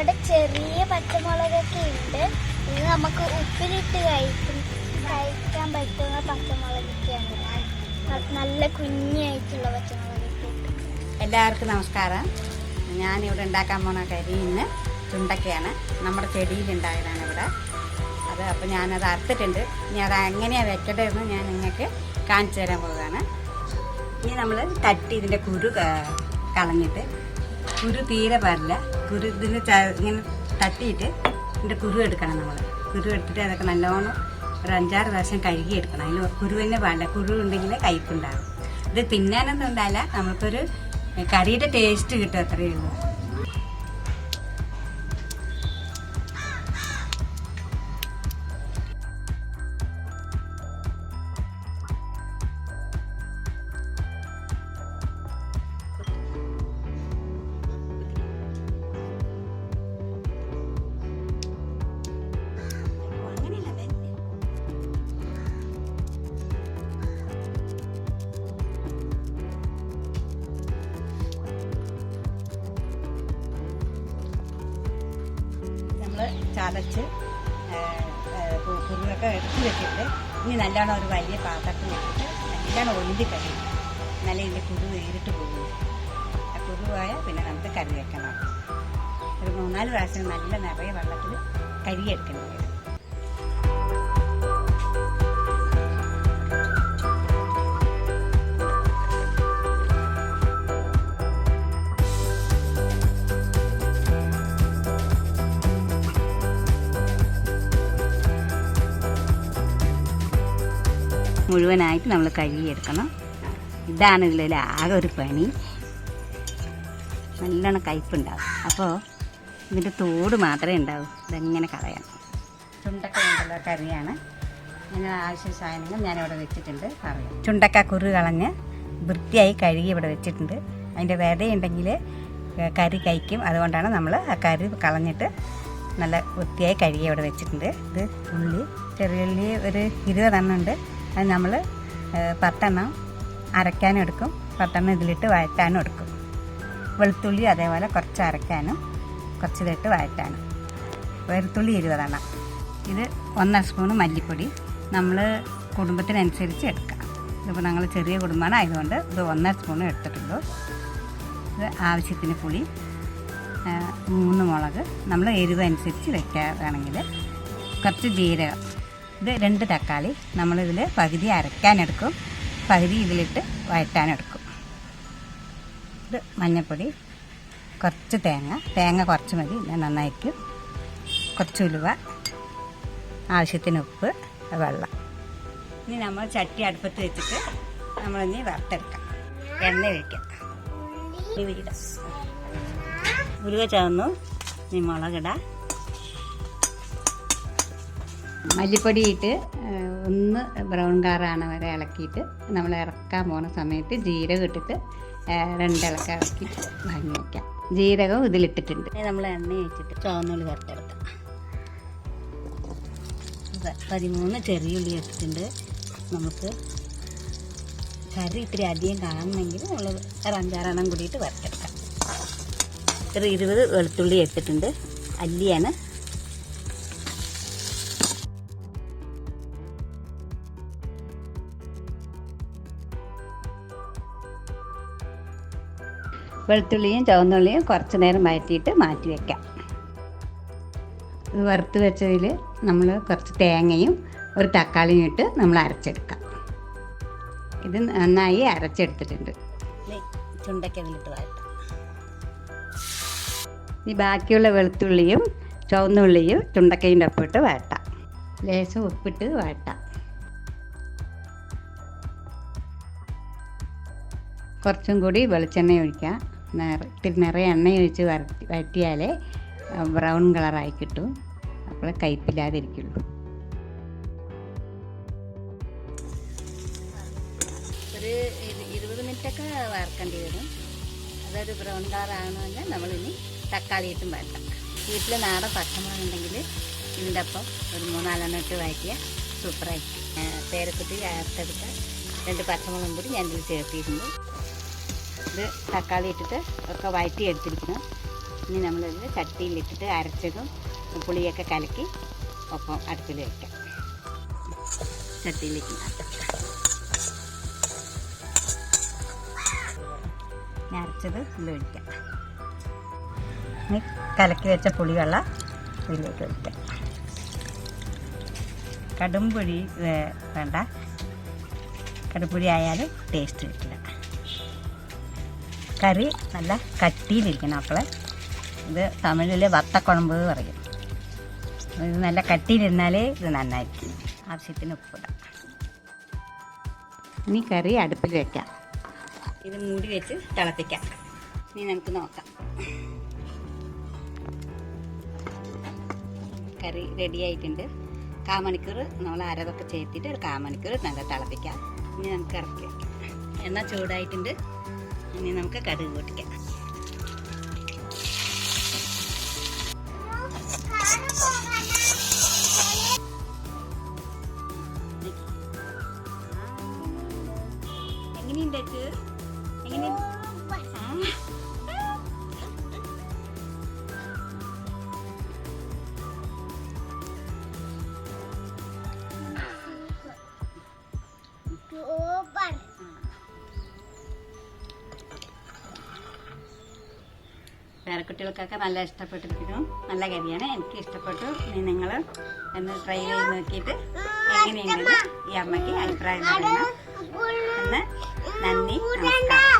ഇവിടെ ചെറിയ പച്ചമുളകൊക്കെ ഉണ്ട്. ഇത് നമുക്ക് ഉപ്പിലിട്ട് കഴിക്കും. കഴിക്കാൻ പറ്റുന്ന പച്ചമുളകൊക്കെയാണ്. നല്ല കുഞ്ഞായിട്ടുള്ള പച്ചമുളകൊക്കെ. എല്ലാവർക്കും നമസ്കാരം. ഞാനിവിടെ ഉണ്ടാക്കാൻ പോണ കരി ഇന്ന് ചുണ്ടക്കയാണ്. നമ്മുടെ ചെടിയിലുണ്ടായതാണ് ഇവിടെ. അത് അപ്പോൾ ഞാനത് അറുത്തിട്ടുണ്ട്. ഇനി അത് എങ്ങനെയാണ് വെക്കേണ്ടതെന്ന് ഞാൻ നിങ്ങൾക്ക് കാണിച്ചു തരാൻ പോവുകയാണ്. ഇനി നമ്മൾ തട്ടി ഇതിന്റെ കുരു കളഞ്ഞിട്ട് കുരു തീരെ പാടില്ല കുരു ഇതിന് ഇങ്ങനെ തട്ടിയിട്ട് ഇതിന്റെ കുരു എടുക്കണം നമ്മൾ. കുരു എടുത്തിട്ട് അതൊക്കെ നല്ലോണം ഒരു അഞ്ചാറ് പ്രാവശ്യം കഴുകി എടുക്കണം. അതിൽ തന്നെ പാടില്ല കുരു ഉണ്ടെങ്കിൽ കയ്പുണ്ടാകും ഇത് തിന്നാനൊന്നും ഉണ്ടാവില്ല. നമുക്കൊരു കറിയുടെ ടേസ്റ്റ് കിട്ടും അത്രയേ ഉള്ളൂ. ചതച്ച് കുരുവൊക്കെ എടുത്ത് വെച്ചിട്ട് ഇനി നല്ലോണം ഒരു വലിയ പാത്രത്തിൽ വെച്ചിട്ട് നല്ലോണം ഒലിമ്പി കഴിയും നല്ല ഇതിന്റെ കുരു നേരിട്ട് പോകും ആ കുരുവായ പിന്നെ നമുക്ക് കറി വെക്കണം. ഒരു മൂന്നാൽ പ്രാവശ്യം നല്ല നിറയെ വെള്ളത്തിൽ കരിയെടുക്കണം. മുഴുവനായിട്ട് നമ്മൾ കഴുകിയെടുക്കണം. ഇതാണ് ഇതിൽ ആകെ ഒരു പണി. നല്ലോണം കയ്പുണ്ടാവും അപ്പോൾ ഇതിന്റെ തോട് മാത്രമേ ഉണ്ടാവൂ. ഇതെങ്ങനെ കളയണം ചുണ്ടക്ക കൊണ്ടുള്ള കറിയാണ്. അതിന് ആവശ്യ സാധനങ്ങൾ ഞാനിവിടെ വെച്ചിട്ടുണ്ട്. പറയാം. ചുണ്ടക്ക കുരു കളഞ്ഞ് വൃത്തിയായി കഴുകി ഇവിടെ വെച്ചിട്ടുണ്ട്. അതിന്റെ വിതയുണ്ടെങ്കിൽ കറി കഴിക്കും. അതുകൊണ്ടാണ് നമ്മൾ ആ കറി കളഞ്ഞിട്ട് നല്ല വൃത്തിയായി കഴുകി ഇവിടെ വെച്ചിട്ടുണ്ട്. ഇത് ഉള്ളി ചെറിയ ഉള്ളി ഒരു ഇരുപതെണ്ണം ഉണ്ട്. അത് നമ്മൾ പത്തെണ്ണം അരയ്ക്കാനും എടുക്കും. പത്തെണ്ണം ഇതിലിട്ട് വഴറ്റാനും എടുക്കും. വെളുത്തുള്ളി അതേപോലെ കുറച്ച് അരയ്ക്കാനും കുറച്ച് ഇതിട്ട് വഴറ്റാനും. വെളുത്തുള്ളി ഇരുപതെണ്ണം. ഇത് ഒന്നര സ്പൂൺ മല്ലിപ്പൊടി നമ്മൾ കുടുംബത്തിനനുസരിച്ച് എടുക്കാം. ഇതിപ്പോൾ ഞങ്ങൾ ചെറിയ കുടുംബമാണ് ആയതുകൊണ്ട് ഇത് ഒന്നര സ്പൂൺ എടുത്തിട്ടുള്ളൂ. ഇത് ആവശ്യത്തിന് പുളി മൂന്ന് മുളക് നമ്മൾ എരിവ് അനുസരിച്ച് വെക്കുകയാണെങ്കിൽ കുറച്ച് ജീരകം ഇത് രണ്ട് തക്കാളി നമ്മളിതിൽ പകുതി അരക്കാനെടുക്കും. പകുതി ഇതിലിട്ട് വഴറ്റാനെടുക്കും. ഇത് മഞ്ഞൾപ്പൊടി കുറച്ച് തേങ്ങ. തേങ്ങ കുറച്ച് മതി ഞാൻ നന്നായിരിക്കും കുറച്ച് ഉലുവ ആവശ്യത്തിന് ഉപ്പ് വെള്ളം. ഇനി നമ്മൾ ചട്ടി അടുപ്പത്ത് വെച്ചിട്ട് നമ്മളിനി വറുത്തെടുക്കാം. എണ്ണ ഒഴിക്കാം. ഉലുവ ചേർന്നു ഇനി മുളകിടാം. മല്ലിപ്പൊടി ഇട്ട് ഒന്ന് ബ്രൗൺ കളറാണ് വരെ ഇളക്കിയിട്ട് നമ്മൾ ഇറക്കാൻ പോകുന്ന സമയത്ത് ജീരകം ഇട്ടിട്ട് രണ്ടിളക്ക ഇളക്കി വാങ്ങി വയ്ക്കാം ജീരകം ഇതിലിട്ടിട്ടുണ്ട്. നമ്മൾ എണ്ണ ഒഴിച്ചിട്ട് ചുവന്നുള്ളി വറുത്തെടുക്കാം. കൊടുക്കാം പതിമൂന്ന് ചെറിയുള്ളി ഇട്ടിട്ടുണ്ട്. നമുക്ക് കറി ഇത്തിരി അധികം കാണണമെങ്കിൽ നമ്മൾ ഒരു അഞ്ചാറെണ്ണം കൂടിയിട്ട് വറുത്തെടുക്കാം. ഒരു ഇരുപത് വെളുത്തുള്ളി എടുത്തിട്ടുണ്ട് അല്ലിയാണ് വെളുത്തുള്ളിയും ചുവന്നുള്ളിയും കുറച്ച് നേരം വഴറ്റിയിട്ട് മാറ്റി വയ്ക്കാം ഇത് വറുത്ത് വെച്ചതിൽ നമ്മൾ കുറച്ച് തേങ്ങയും ഒരു തക്കാളിയും ഇട്ട് നമ്മൾ അരച്ചെടുക്കാം. ഇത് നന്നായി അരച്ചെടുത്തിട്ടുണ്ട്. ചുണ്ടയ്ക്ക് അതിലിട്ട് ഈ ബാക്കിയുള്ള വെളുത്തുള്ളിയും ചുവന്നുള്ളിയും ചുണ്ടക്കൈന്റെ ഒപ്പിട്ട് വഴട്ടാം ലേശം ഉപ്പിട്ട് വഴട്ടാം കുറച്ചും കൂടി വെളിച്ചെണ്ണ ഒഴിക്കുക ഇത്തിരി നിറയെ എണ്ണ ഒഴിച്ച് വരട്ടി വരട്ടിയാലേ ബ്രൗൺ കളറായി കിട്ടും. അപ്പോൾ കയ്പില്ലാതിരിക്കുള്ളൂ. ഒരു ഇരുപത് മിനിറ്റൊക്കെ വറക്കേണ്ടി വരും. അതൊരു ബ്രൗൺ കളറാകണമെങ്കിൽ നമ്മളിനി തക്കാളി ഇട്ടും വരട്ടാം വീട്ടിൽ നാടൻ പച്ചമാണെന്നുണ്ടെങ്കിൽ ഇതിന്റെ ഒപ്പം ഒരു മൂന്നാലെണ്ണം ഇട്ട് വഴറ്റിയ സൂപ്പറായി പേരക്കുട്ടി ചേർത്തെടുത്ത രണ്ട് പച്ചമുളകും കൂടി ഞാൻ ഇതിൽ ചേർത്തിട്ടുണ്ട് ഇത് തക്കാളി ഇട്ടിട്ട് ഒക്കെ വഴറ്റി എടുത്തിരിക്കുന്നു. ഇനി നമ്മളിത് ചട്ടിയിലിട്ടിട്ട് അരച്ചതും പുളിയൊക്കെ കലക്കി ഒപ്പം അടുപ്പിൽ വയ്ക്കാം ചട്ടിയിലേക്ക് അരച്ചത് ഇതിൽ ഒഴിക്കാം. ഇനി കലക്കി വെച്ച പുളിവെള്ളം ഇതിലേക്ക് ഒഴിക്കാം. കടുംപുഴി വേണ്ട. കടുംപുഴി ആയാലും ടേസ്റ്റ് കിട്ടില്ല. കറി നല്ല കട്ടിയിലിരിക്കണം അപ്പോൾ ഇത് തമിഴിൽ വത്തക്കുഴമ്പ് പറയും. ഇത് നല്ല കട്ടിയിലിരുന്നാലേ ഇത് നന്നായിരിക്കും. ആവശ്യത്തിന് ഉപ്പിടാം. ഇനി കറി അടുപ്പിൽ വെക്കാം. ഇത് മൂടി വെച്ച് തിളപ്പിക്കാം. ഇനി നമുക്ക് നോക്കാം. കറി റെഡി ആയിട്ടുണ്ട്. കാമണിക്കൂർ നമ്മൾ അരവൊക്കെ ചേർത്തിട്ട് ഒരു കാമണിക്കൂർ നല്ല തിളപ്പിക്കാം. ഇനി നമുക്ക് ഇറക്കി വെക്കാം. എന്നാൽ ചൂടായിട്ടുണ്ട്. ഇനി നമുക്ക് കടുക് പൊട്ടിക്കാം എങ്ങനെയുണ്ട് അച്ചു? പേരക്കുട്ടികൾക്കൊക്കെ നല്ല ഇഷ്ടപ്പെട്ടിരിക്കുന്നു. നല്ല കരിയാണ് എനിക്ക് ഇഷ്ടപ്പെട്ടു. ഇനി നിങ്ങൾ ഒന്ന് ട്രൈ ചെയ്ത് നോക്കിയിട്ട് എങ്ങനെയുണ്ടെന്ന് ഈ അമ്മയ്ക്ക് അഭിപ്രായം പറയണം എന്ന് നന്ദി നമസ്കാരം.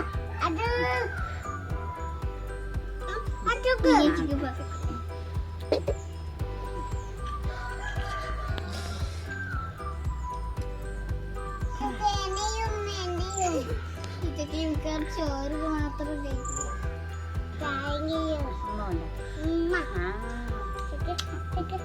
അത് അതൊക്കെ ഇതൊക്കെ എനിക്ക് ചോറ് മാത്രം കഴിക്കും താങ്ക് യു ഒന്നുമില്ല ഉമ്മ ആ ഇതൊക്കെ ഇതൊക്കെ